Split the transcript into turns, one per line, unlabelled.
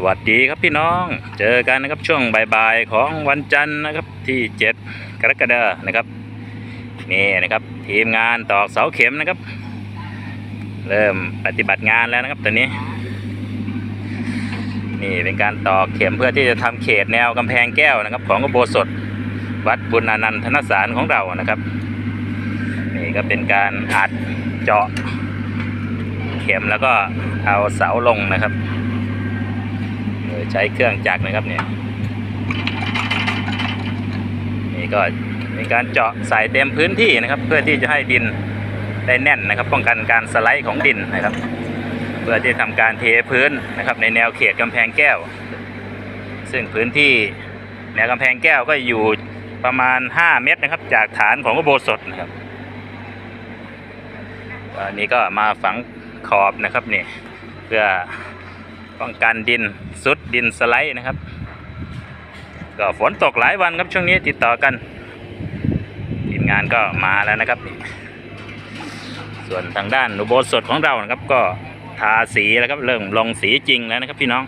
สวัสดีครับพี่น้อง เจอกันนะครับช่วงบ่ายๆของวันจันทร์นะครับที่7กรกฎาคมนะครับนี่นะครับทีมงานตอกเสาเข็มนะครับ เริ่มปฏิบัติงานแล้วนะครับตอนนี้ นี่เป็นการตอกเข็มเพื่อที่จะทำเขตแนวกำแพงแก้วนะครับ ของอุโบสถวัดบุญอนันทนสารของเรานะครับ นี่ก็เป็นการอัดเจาะ เข็มแล้วก็เอาเสาลงนะครับ ใช้เครื่องจักรนะครับเนี่ยนี่ก็เป็นการเจาะใส่เต็มพื้นที่นะครับ เพื่อที่จะให้ดินได้แน่นนะครับ ป้องกันการสไลด์ของดินนะครับ เพื่อที่ทำการเทพื้นนะครับ ในแนวเขตกำแพงแก้ว ซึ่งพื้นที่แนวกำแพงแก้วก็อยู่ประมาณ 5 เมตรนะครับ จากฐานของอุโบสถนะครับอันนี้ก็มาฝังขอบนะครับนี่เพื่อ ป้องกันดินซุดดินสไลด์นะครับ ก็ฝนตกหลายวันครับช่วงนี้ติดต่อกันทีมงานก็มาแล้วนะครับ ส่วนทางด้านอุโบสถของเรานะครับ ก็ทาสีแล้วครับเริ่มลงสีจริงแล้วนะครับพี่น้อง